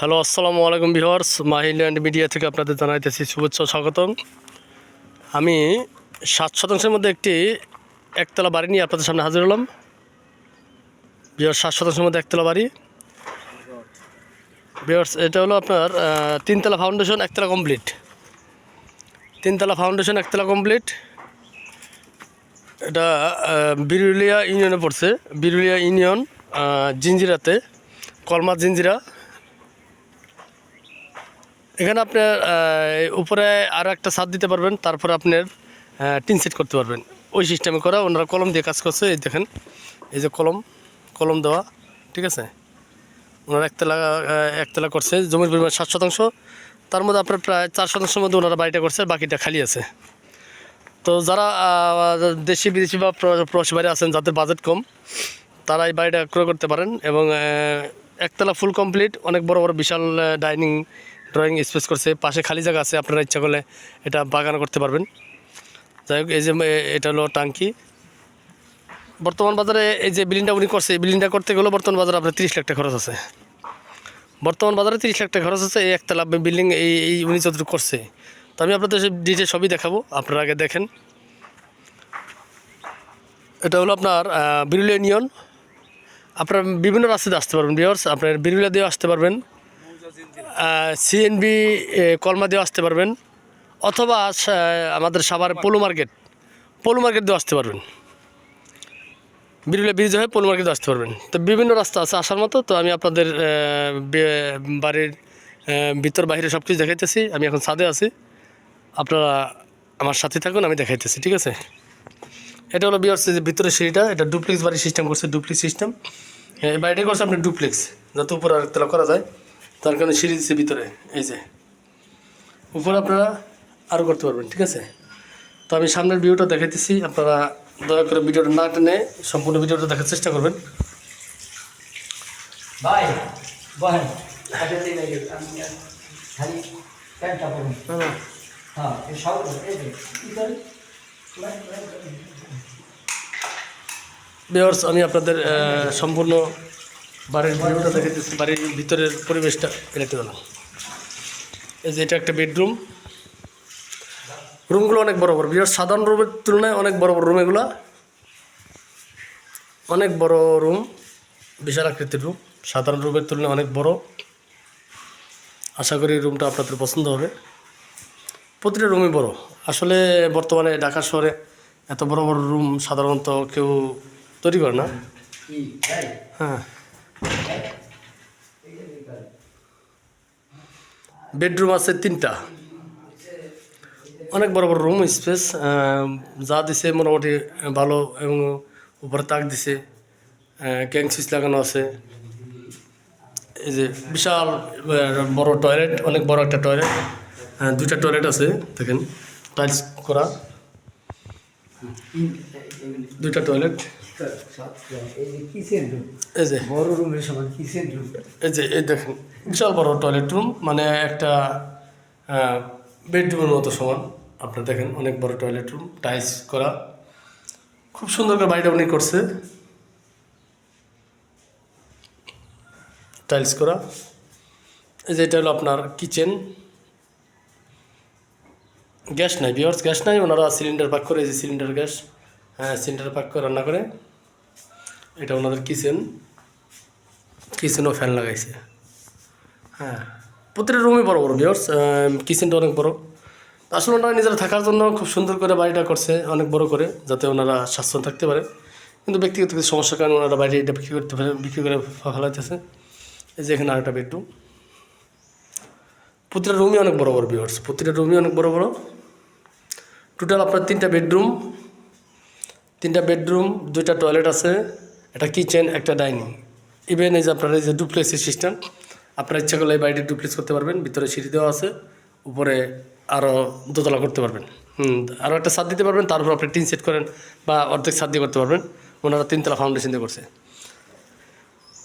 Hello, আসসালামু আলাইকুম viewers. মাহিল্যান্ড media থেকে আপনাদের জানাইতেছি শুভেচ্ছা স্বাগতম। আমি সাত শতাংশের মধ্যে একটি একতলা বাড়ি নিয়ে আপনাদের সামনে হাজির হলাম। ভিউয়ার্স, সাত শতাংশের মধ্যে একতলা বাড়ি। ভিউয়ার্স, এটা হলো আপনার তিনতলা ফাউন্ডেশন, একতলা কমপ্লিট। তিনতলা ফাউন্ডেশন, একতলা কমপ্লিট। এটা বিরুলিয়া ইউনিয়নে পড়ছে। বিরুলিয়া ইউনিয়ন জিঞ্জিরাতে, কলমা জিঞ্জিরা। এখানে আপনার উপরে আরও একটা ছাদ দিতে পারবেন, তারপরে আপনার টিন সেট করতে পারবেন। ওই সিস্টেমে করা, ওনারা কলম দিয়ে কাজ করছে, এই দেখেন, এই যে কলম কলম দেওয়া, ঠিক আছে? ওনারা একতলা একতলা করছে, জমির পরিমাণ সাত শতাংশ, তার মধ্যে আপনার প্রায় চার শতাংশের মধ্যে ওনারা বাড়িটা করছে, বাকিটা খালি আছে। তো যারা দেশি, বিদেশি বা প্র- প্রবাসী বাড়ি আছেন, যাদের বাজেট কম, তারা এই বাড়িটা ক্রয় করতে পারেন এবং একতলা ফুল কমপ্লিট অনেক বড় বড় বিশাল ডাইনিং ড্রয়িং স্পেস করছে, পাশে খালি জায়গা আছে, আপনারা ইচ্ছা করলে এটা বাগান করতে পারবেন। যাই হোক, এই যে এটা হলো টাঙ্কি। বর্তমান বাজারে এই যে বিল্ডিংটা উনি করছে, এই বিল্ডিংটা করতে গেলেও বর্তমান বাজারে আপনার তিরিশ লাখ টাকা খরচ আছে। বর্তমান বাজারে তিরিশ লাখ টাকা খরচ আছে, এই একতলা বিল্ডিং এই এই উনি যতটুকু করছে। তো আমি আপনাদের ডিটেল সবই দেখাবো, আপনারা আগে দেখেন। এটা হলো আপনার বিরুলিয়া ইউনিয়ন আপনার বিভিন্ন রাস্তাতে আসতে পারবেন বিয়ার্স আপনার বিরুলিয়া দিয়েও আসতে পারবেন। সিএনবি কলমা দিয়েও আসতে পারবেন। অথবা আমাদের Savar polo market polo market দিয়েও আসতে পারবেন। বিরুলিয়া ব্রিজ হয়ে পোলো মার্কেটে আসতে পারবেন। তো বিভিন্ন রাস্তা আছে আসার মতো। তো আমি আপনাদের বাড়ির ভিতর বাইরে সব কিছু দেখাইতেছি। আমি এখন ছাদে আছি। আপনারা আমার সাথে থাকুন আমি দেখাইতেছি ঠিক আছে? এটা হলো বিয়ার্স যে ভিতরে সিঁড়িটা। এটা ডুপ্লেক্স বাড়ির সিস্টেম করছে ডুপ্লেক্স সিস্টেম এই বাড়িটা করছে আপনার ডুপ্লেক্স যাতে উপরে আরেকতলা করা যায়। তার কারণে সিঁড়ি দিচ্ছে ভিতরে এই যে। উপরে আপনারা আরও করতে পারবেন ঠিক আছে? তো আমি সামনের ভিডিওটা দেখাইতেছি আপনারা দয়া করে ভিডিওটা না টেনে সম্পূর্ণ ভিডিওটা দেখার চেষ্টা করবেন। ভাই পরুন হ্যাঁ বিয়ার্স আমি আপনাদের সম্পূর্ণ বাড়ির ভিডিওটা দেখাইতেছি বাড়ির ভিতরের পরিবেশটা দেখতে পেলাম এই যে এটা একটা বেডরুম। রুমগুলো অনেক বড় বড় বিয়ার্স সাধারণ রুমের তুলনায় অনেক বড় বড় রুম এগুলো। অনেক বড় রুম বিশাল আকৃতির রুম সাধারণ রুমের তুলনায় অনেক বড়। আশা করি রুমটা আপনাদের পছন্দ হবে। প্রতিটা রুমই বড়। আসলে বর্তমানে ঢাকা শহরে এত বড় বড় রুম সাধারণত কেউ তৈরি করে না। হ্যাঁ। বেডরুম আছে তিনটা। অনেক বড় বড় রুম স্পেস যা দিছে মোটামুটি ভালো এবং উপরে তাক দিছে ক্যাং সুইচ লাগানো আছে। এই যে বিশাল বড় টয়লেট অনেক বড় একটা টয়লেট দুইটা টয়লেট আছে, দেখেন টাইলস করা। দুইটা টয়লেট এই যে। কিচেন রুম এই যে, এই দেখেন, বিশাল বড় টয়লেট রুম মানে একটা বেডরুমের মতো সমান। আপনারা দেখেন, অনেক বড় টয়লেট রুম টাইলস করা। খুব সুন্দর করে বাড়িটা উনি করছে। টাইলস করা। এই যে, এটা হলো আপনার কিচেন গ্যাস নাই বিয়ার্স গ্যাস নাই, ওনারা সিলিন্ডার পাক করে এই যে সিলিন্ডার গ্যাস হ্যাঁ সিলিন্ডার পাক করে রান্না করে, এটা ওনাদের কিচেন, কিচেনও ফ্যান লাগাইছে। হ্যাঁ প্রতিটা রুমই বড় বড় বিয়ার্স কিচেনটা অনেক বড়। আসলে ওনারা নিজেরা থাকার জন্য খুব সুন্দর করে বাড়িটা করছে, অনেক বড় করে, যাতে ওনারা স্বাস্থ্য থাকতে পারে। কিন্তু ব্যক্তিগত কিছু সমস্যার কারণে ওনারা বাইরে এটা বিক্রি করতে পারে, বিক্রি করে ফেলাইতেছে। এই যে এখানে আরেকটা বেডরুম প্রতিটা রুমই অনেক বড় বড় বিয়ার্স প্রতিটা রুমই অনেক বড় বড়। টোটাল আপনার তিনটা বেডরুম তিনটা বেডরুম দুইটা টয়লেট আছে, একটা কিচেন একটা ডাইনিং ইভেন এই যে আপনার এই যে ডুপ্লেক্সের সিস্টেম আপনার ইচ্ছা করলে এই বাড়িটি ডুপ্লেক্স করতে পারবেন, ভিতরে সিঁড়ি দেওয়া আছে, উপরে আরও দোতলা করতে পারবেন। হুম আরও একটা ছাদ দিতে পারবেন তারপর আপনি টিন সেট করেন বা অর্ধেক ছাদ দিয়ে করতে পারবেন, ওনারা তিনতলা ফাউন্ডেশন দিয়ে করছে।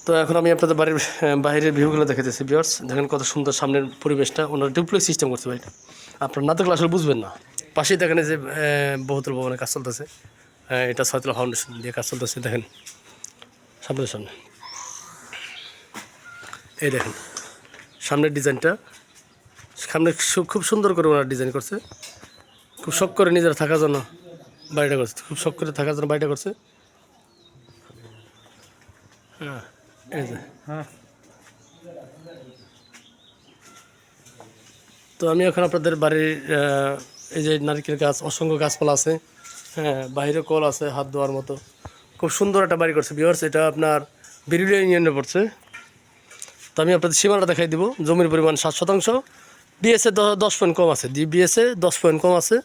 তো এখন আমি আপনাদের বাড়ির বাইরের ভিউগুলো দেখাতেছি বিয়ার্স দেখেন কত সুন্দর সামনের পরিবেশটা, ওনারা ডুপ্লেক্স সিস্টেম করছে বাড়িটা। আপনার না দেখলে আসলে বুঝবেন না। পাশেই দেখেন যে বহুতল ভবনে কাজ চলতেছে। এটা ছয়তলা ফাউন্ডেশন দিয়ে কাজ চলতেছে, দেখেন। সামনে সামনে। এই দেখেন, সামনের ডিজাইনটা। সামনে খুব সুন্দর করে ওনারা ডিজাইন করছে। খুব শখ করে নিজেরা থাকার জন্য বাড়িটা করছে। খুব শখ করে থাকার জন্য বাড়িটা করছে। হ্যাঁ এই যে। হ্যাঁ। তো আমি এখন আপনাদের বাড়ির এই যে নারকেল গাছ, অসংখ্য গাছপালা আছে হ্যাঁ বাইরে কল আছে, হাত ধোয়ার মতো। খুব সুন্দর একটা বাড়ি করছে বিয়ার্স এটা আপনার বিরুলিয়া ইউনিয়নে পড়ছে। তো আমি আপনাদের সীমানা দেখাই দিব, জমির পরিমাণ সাত শতাংশ। বিএসএ দশ পয়েন্ট কম আছে বিএসএ দশ পয়েন্ট কম আছে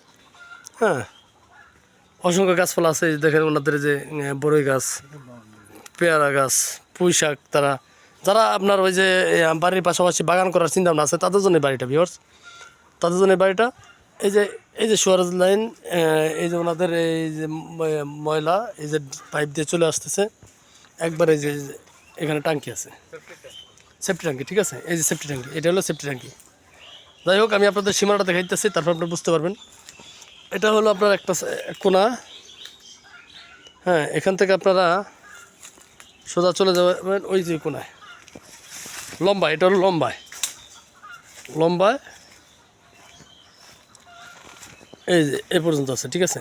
হ্যাঁ। অসংখ্য গাছপালা আছে, দেখেন ওনাদের যে বড়ই গাছ, পেয়ারা গাছ, পুঁই শাক, তারা, যারা আপনার ওই যে বাড়ির পাশাপাশি বাগান করার চিন্তা ভাবনা আছে, তাদের জন্য বাড়িটা ভিওর্স তাদের জন্য বাড়িটা। এই যে এই যে সুয়ারেজ লাইন এই যে ওনাদের এই যে ময়লা, এই যে পাইপ দিয়ে চলে আসতেছে। একবার এই যে এখানে টাঙ্কি আছে। সেফটি ট্যাঙ্কি, ঠিক আছে? এই যে সেফটি ট্যাঙ্কি, এটা হলো সেফটি ট্যাঙ্কি। যাই হোক, আমি আপনাদের সীমানাটা দেখাইতেছি, তারপর আপনারা বুঝতে পারবেন। এটা হলো আপনার একটা কোনা। হ্যাঁ এখান থেকে আপনারা সোজা চলে যাবেন ওই যে কোনায়। লম্বা, এটা হলো লম্বায়। লম্বায় এই যে এ পর্যন্ত আছে, ঠিক আছে?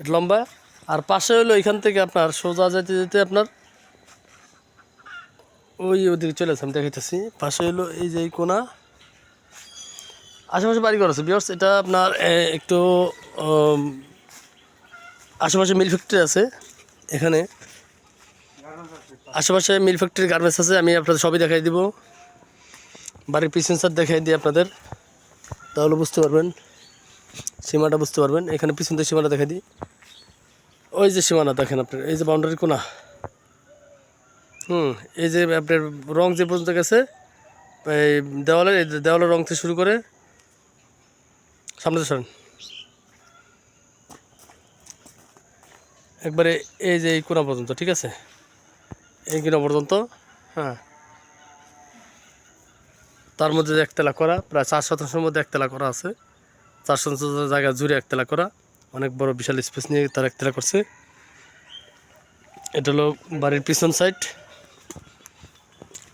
এটা লম্বা। আর পাশে হলো এখান থেকে আপনার সোজা যেতে যেতে আপনার ওই ওদিকে চলে আসে, আমি দেখাইতেছি। পাশে হলো এই যে কোনা। আশেপাশে বাড়ি আছে বিয়ার্স এটা আপনার একটু আশেপাশে মিল ফ্যাক্টরি আছে, এখানে। আশেপাশে মিল ফ্যাক্টরি গার্মেন্টস আছে, আমি আপনাদের সবই দেখাই দিব। বাড়ির পিছন সাইড দেখাই দিই আপনাদের। তাহলে বুঝতে পারবেন। সীমাটা বুঝতে পারবেন। এখানে পিছন থেকে দেখাই দিই। ওই যে সীমানা, দেখেন আপনার, এই যে বাউন্ডারি কোনা হুম, এই যে আপনার রং যে পর্যন্ত গেছে, এই দেওয়ালের এই দেওয়ালের রং থেকে শুরু করে, সামনে সরেন একবারে এই যে এই কোনা পর্যন্ত, ঠিক আছে? এই কিনা পর্যন্ত হ্যাঁ। তার মধ্যে একতলা করা, প্রায় চার শতাংশের মধ্যে একতলা করা আছে। চার শতাংশ জায়গা জুড়ে একতলা করা। অনেক বড় বিশাল স্পেস নিয়ে তার একতলা করছে। এটা হলো বাড়ির পিছন সাইড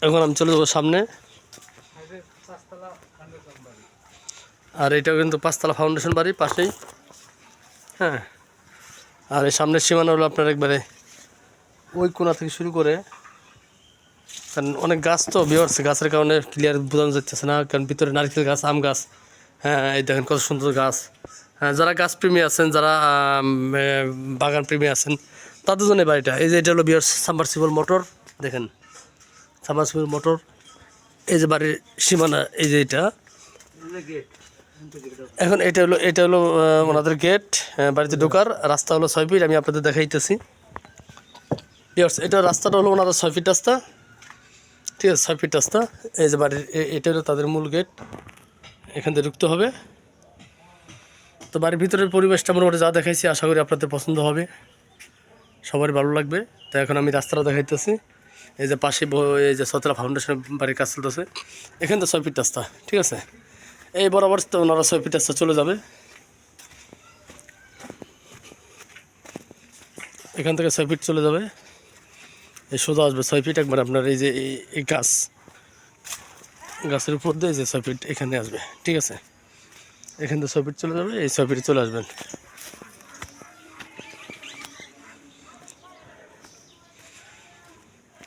এখন আমি চলে যাব সামনে। আর এটা কিন্তু পাঁচতলা ফাউন্ডেশন বাড়ি পাশেই। হ্যাঁ। আর এই সামনের সীমানা হলো আপনার একবারে ওই কোনা থেকে শুরু করে। কারণ অনেক গাছ তো বিহরছে গাছের কারণে ক্লিয়ার বোঝানো যাচ্ছে না। কারণ ভিতরে নারকেল গাছ, আম গাছ। হ্যাঁ এই দেখেন কত সুন্দর গাছ। হ্যাঁ যারা গাছ প্রেমী আছেন যারা আম, এ, বাগান প্রেমী আছেন তাদের জন্য বাড়িটা। এই যে এটা হলো বিয়ার সাবমার্সিবল মোটর দেখেন। সাবমার্সিবল মোটর এই যে বাড়ির সীমানা এই যে এটা। এখন এটা হলো এটা হলো ওনাদের গেট বাড়িতে ঢোকার রাস্তা হলো ছয় ফিট আমি আপনাদের দেখাইতেছি। ইয়ার্স এটা রাস্তাটা হলো ওনাদের ছয় ফিট রাস্তা। ঠিক আছে ছয় ফিট রাস্তা। এই যে বাড়ির এটা হলো তাদের মূল গেট। এখান থেকে ঢুকতে হবে। তো বাড়ির ভিতরের পরিবেশটা মোটামুটি যা দেখাইছি, আশা করি আপনাদের পছন্দ হবে। সবারই ভালো লাগবে। তো এখন আমি রাস্তাটা দেখাইতেছি। এই যে পাশে এই যে সতলা ফাউন্ডেশনের বাড়ির কাজ চলতেছে। এখান থেকে ছয় ফিট রাস্তা, ঠিক আছে? এই বরাবর তো ওনারা ছয় ফিট রাস্তা চলে যাবে। এখান থেকে ছয় ফিট চলে যাবে। এই সোজা আসবে ছয় ফিট একবার আপনার এই যে এই গাছ। গাছের উপর দিয়ে যে ছয় ফিট এখানে আসবে, ঠিক আছে? এখান থেকে ছয় ফিট চলে যাবে, এই ফিট চলে আসবেন।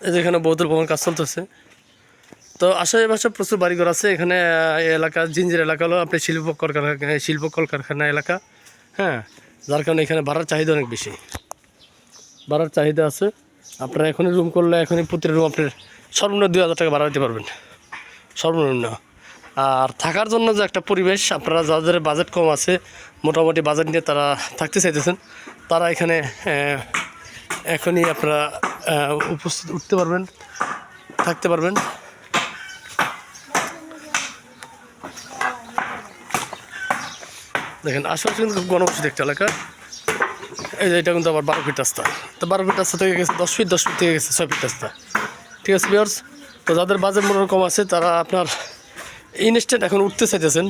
এই যে এখানে বৌদ্ধ ভবন কাজ চলতেছে। তো আশেপাশে প্রচুর বাড়িঘর আছে। এখানে এলাকা, জিঞ্জির এলাকা হলো আপনি শিল্প কলকারখানা শিল্প কলকারখানা এলাকা হ্যাঁ? যার কারণে এখানে ভাড়ার চাহিদা অনেক বেশি। ভাড়ার চাহিদা আছে। আপনারা এখনই রুম করলে এখনই প্রতিটা রুম আপনার সর্বনিম্ন দুই হাজার টাকা ভাড়া দিতে পারবেন। সর্বনিম্ন। আর থাকার জন্য যে একটা পরিবেশ, আপনারা যাদের বাজেট কম আছে, মোটামুটি বাজেট নিয়ে তারা থাকতে চাইতেছেন, তারা এখানে এখনই আপনারা উপস্থিত উঠতে পারবেন, থাকতে পারবেন। দেখেন, আশেপাশে কিন্তু খুব গণবসিত একটা এলাকা। এই যে এটা কিন্তু আবার বারো ফিট রাস্তা। তো বারো ফিট রাস্তা থেকে গেছে, দশ ফিট দশ ফিট থেকে গেছে, ছয় ফিট রাস্তা। ঠিক আছে বিয়ার্স তো যাদের বাজেট মনে কম আছে, তারা আপনার ইনস্ট্যান্ট এখন উঠতে চাইতেছেন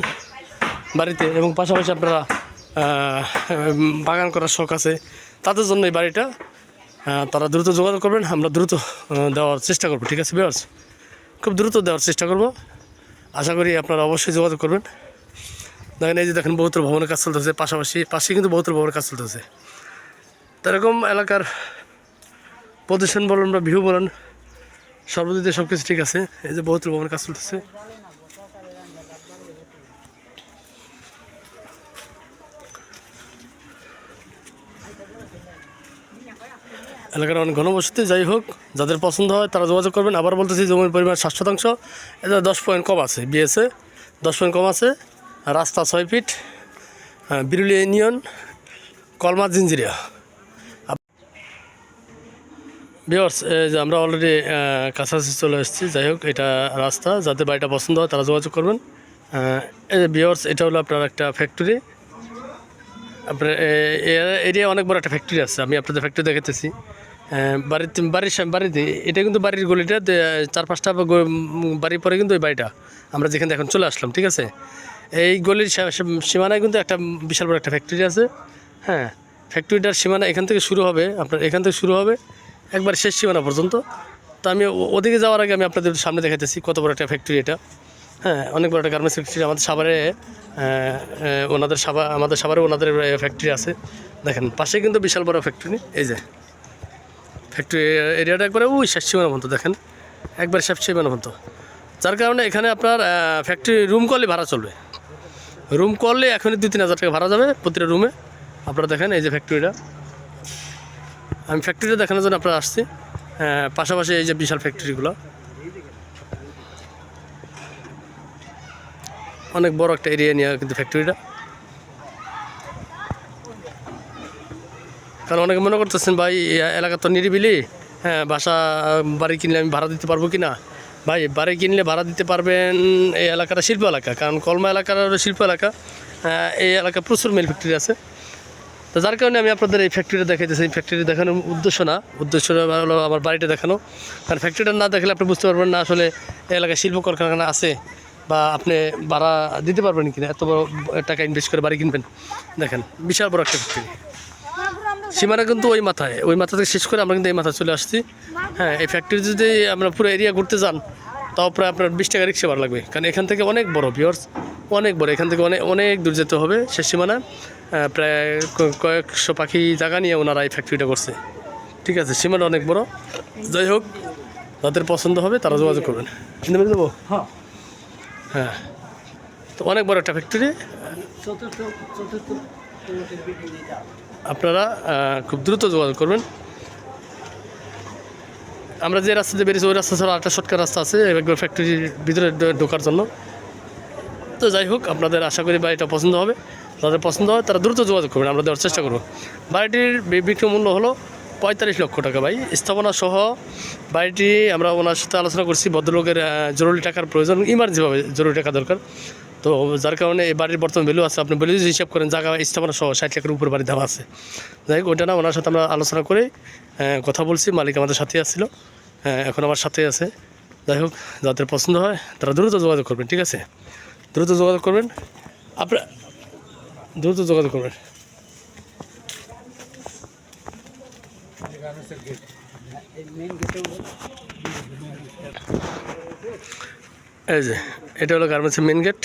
বাড়িতে এবং পাশাপাশি আপনারা বাগান করার শখ আছে, তাদের জন্য এই বাড়িটা তারা দ্রুত যোগাযোগ করবেন, আমরা দ্রুত দেওয়ার চেষ্টা করব, ঠিক আছে বিয়ার্স খুব দ্রুত দেওয়ার চেষ্টা করব, আশা করি আপনারা অবশ্যই যোগাযোগ করবেন। দেখেন এই যে দেখেন বহুতর ভবনের কাজ চলতেছে, পাশাপাশি পাশে কিন্তু বহুতর ভবনের কাজ চলতেছে। এরকম এলাকার প্রদূষণ বলুন বা ভিউ বলুন সর্বদিকে সব কিছু ঠিক আছে। এই যে বহুত ভবনের কাজ চলতেছে। এলাকার অনেক ঘনবসতি, যাই হোক, যাদের পছন্দ হয় তারা যোগাযোগ করবেন। আবার বলতেছি, জমির পরিমাণ সাত শতাংশ। এটা দশ পয়েন্ট কম আছে বিএসএ দশ পয়েন্ট কম আছে। রাস্তা ছয় ফিট বিরুলি ইউনিয়ন, কলমা, জিঞ্জিরিয়া। এই যে আমরা অলরেডি কাছাকাছি চলে এসেছি। যাই হোক, এটা রাস্তা। যাদের বাড়িটা পছন্দ হয়, তারা যোগাযোগ করবেন। বিয়ার্স এটা হলো আপনার একটা ফ্যাক্টরি আপনার এরিয়া অনেক বড় একটা ফ্যাক্টরি আছে। আমি আপনাদের ফ্যাক্টরি দেখাতেছি। বাড়ির সাম- বাড়িতে এটা কিন্তু বাড়ির গলিটা চার পাঁচটা বাড়ির পরে কিন্তু ওই বাড়িটা। আমরা যেখানে এখন চলে আসলাম, ঠিক আছে? এই গলির সীমানায় কিন্তু একটা বিশাল বড় একটা ফ্যাক্টরি আছে। হ্যাঁ ফ্যাক্টরিটার সীমানা এখান থেকে শুরু হবে। আপনার এখান থেকে শুরু হবে। একবার শেষ সীমানা পর্যন্ত। তো আমি ওদিকে যাওয়ার আগে আমি আপনাদের সামনে দেখাতেছি কত বড় একটা ফ্যাক্টরি এটা। হ্যাঁ অনেক বড় একটা গার্মেন্টস ফ্যাক্টরি আমাদের সাভারে ওনাদের সাবা আমাদের সাভারে ওনাদের ফ্যাক্টরি আছে। দেখেন, পাশে কিন্তু বিশাল বড় ফ্যাক্টরি এই যে ফ্যাক্টরি এরিয়াটা একবারে ওই শেষ সীমানা পর্যন্ত, দেখেন। একবার শেষ সীমানা পর্যন্ত। যার কারণে এখানে আপনার ফ্যাক্টরি রুম করলে ভাড়া চলবে। রুম করলে এখনই দুই তিন হাজার টাকা ভাড়া যাবে প্রতিটা রুমে আপনারা দেখেন এই যে ফ্যাক্টরিটা আমি ফ্যাক্টরিটা দেখানোর জন্য আপনারা আসছি। আহ, পাশাপাশি এই যে বিশাল ফ্যাক্টরিগুলো অনেক বড় একটা এরিয়া নিয়ে কিন্তু ফ্যাক্টরিটা কারণ অনেকে মনে করতেছেন ভাই এলাকা তো নিরিবিলি। হ্যাঁ বাসা বাড়ি কিনলে আমি ভাড়া দিতে পারব কি না? ভাই বাড়ি কিনলে ভাড়া দিতে পারবেন এই এলাকাটা শিল্প এলাকা। কারণ কলমা এলাকার শিল্প এলাকা হ্যাঁ, এই এলাকা প্রচুর মিল ফ্যাক্টরি আছে। তো যার কারণে আমি আপনাদের এই ফ্যাক্টরিটা দেখাইতেছি। এই ফ্যাক্টরি দেখানোর উদ্দেশ্য না। উদ্দেশ্য হলো আমার বাড়িটা দেখানো। কারণ ফ্যাক্টরিটা না দেখলে আপনি বুঝতে পারবেন না আসলে এলাকায় শিল্প কলকারখানা আছে বা আপনি ভাড়া দিতে পারবেন কিনা। এত বড় টাকা ইনভেস্ট করে বাড়ি কিনবেন। দেখেন, বিশাল বড় একটা ফ্যাক্টরি সীমানা কিন্তু ওই মাথায়। ওই মাথা থেকে শেষ করে আমরা কিন্তু এই মাথায় চলে আসছি। হ্যাঁ এই ফ্যাক্টরি যদি আমরা পুরো এরিয়া ঘুরতে যান, তাও প্রায় আপনার বিশ টাকা রিক্সা ভাড়া লাগবে। কারণ এখান থেকে অনেক বড় বিয়ার্স অনেক বড়। এখান থেকে অনেক অনেক দূর যেতে হবে শেষ সীমানা। প্রায় কয়েকশো পাখি জায়গা নিয়ে ওনারা এই ফ্যাক্টরিটা করছে। ঠিক আছে সীমানা অনেক বড়। যাই হোক যাদের পছন্দ হবে তারা যোগাযোগ করবেন। চিনতে পেরে দেবো হ্যাঁ। হ্যাঁ। তো অনেক বড় একটা ফ্যাক্টরি এটা আপনারা খুব দ্রুত যোগাযোগ করবেন। আমরা যে রাস্তা দিয়ে বেরিয়েছি ওই রাস্তা ছাড়া একটা শর্টকাট রাস্তা আছে একবার ফ্যাক্টরির ভিতরে ঢোকার জন্য। তো যাই হোক আপনাদের আশা করি বাড়িটা পছন্দ হবে। যাদের পছন্দ হয়, তারা দ্রুত যোগাযোগ করবেন, আমরা দেওয়ার চেষ্টা করব। বাড়িটির বি- বিক্রয় মূল্য হলো পঁয়তাল্লিশ লক্ষ টাকা ভাই। স্থাপনা সহ বাড়িটি আমরা ওনার সাথে আলোচনা করছি, ভদ্রলোকের জরুরি টাকার প্রয়োজন ইমার্জেন্সিভাবে জরুরি টাকা দরকার। তো যার কারণে এই বাড়ির বর্তমান ভ্যালু আছে, আপনি ভ্যালু যদি হিসাব করেন, জায়গা স্থাপনা সহ ষাট লাখের উপর বাড়ি দেওয়া আছে। যাই হোক, ওইটা না, ওনার সাথে আমরা আলোচনা করে কথা বলছি, মালিক আমাদের সাথে আসছিল এখন আমার সাথে আছে। যাই হোক, যাদের পছন্দ হয়, তারা দ্রুত যোগাযোগ করবেন, ঠিক আছে? দ্রুত যোগাযোগ করবেন। আপনার দ্রুত যোগাযোগ করবেন এই মেন যে এটা হলো গার্মেন্টসের মেন গেট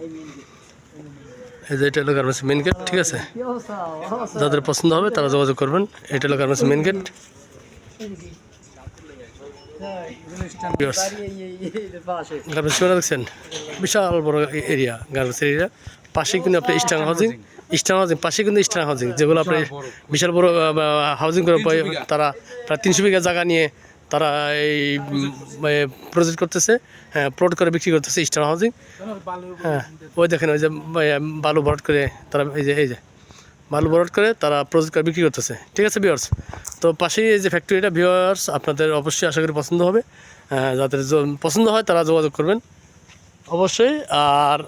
এই মেন যে এটা হলো গার্মেন্টসের মেন গেট ঠিক আছে যাদের পছন্দ হবে তারা যোগাযোগ করবেন এটা হলো গার্মেন্টসের মেন গেট. গার্মেন্টস দেখছেন বিশাল বড় এরিয়া গার্মেন্টস এরিয়া পাশে কিন্তু আপনি ইস্টার্ন হাউজিং ইস্টার্ন হাউজিং পাশে কিন্তু ইস্টার্ন হাউজিং যেগুলো আপনি বিশাল বড় হাউজিং করে তারা প্রায় তিনশো বিঘা জায়গা নিয়ে তারা এই প্রজেক্ট করতেছে হ্যাঁ প্লট করে বিক্রি করতেছে ইস্টার্ন হাউজিং হ্যাঁ ওই দেখেন ওই যে বালু ভরট করে তারা এই যে এই যে বালু ভরট করে তারা প্রজেক্ট করে বিক্রি করতেছে। ঠিক আছে ভিওয়ার্স তো পাশেই এই যে ফ্যাক্টরিটা ভিওয়ার্স আপনাদের অবশ্যই আশা করি পছন্দ হবে। হ্যাঁ, যাদের পছন্দ হয় তারা যোগাযোগ করবেন। অবশ্যই আর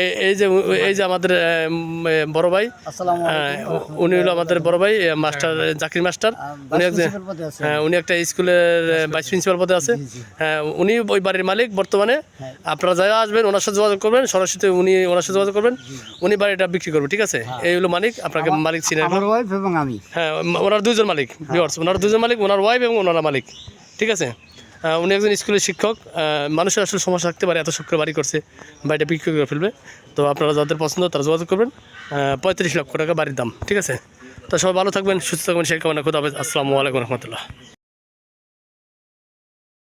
এই এই যে এই যে আমাদের বড় ভাই হ্যাঁ, উনি হলো আমাদের বড় ভাই মাস্টার জাকির মাস্টার। উনি। হ্যাঁ উনি একটা স্কুলের ভাইস প্রিন্সিপাল পদে আছে। হ্যাঁ উনি ওই বাড়ির মালিক বর্তমানে। হ্যাঁ। আপনারা যারা আসবেন ওনার সাথে যোগাযোগ করবেন সরাসরি উনি ওনার সাথে যোগাযোগ করবেন। উনি বাড়িটা বিক্রি করবে ঠিক আছে? এই হলো মালিক আপনাকে মালিক চিনে হ্যাঁ ওনার দুজন মালিক ভিওর্স ওনার দুজন মালিক ওনার ওয়াইফ এবং ওনার মালিক ঠিক আছে? উনি একজন স্কুলের শিক্ষক মানুষের আসলে সমস্যা থাকতে পারে, এত শুক্রবারই বাড়ি করছে বাড়িটা বিক্রি করে ফেলবে। তো আপনারা যাদের পছন্দ, তারা যোগাযোগ করবেন। পঁয়ত্রিশ লক্ষ টাকা বাড়ির দাম, ঠিক আছে? তো সবাই ভালো থাকবেন, সুস্থ থাকবেন সেই কামনা খুব আসসালামু আলাইকুম রহমতুল্লাহ।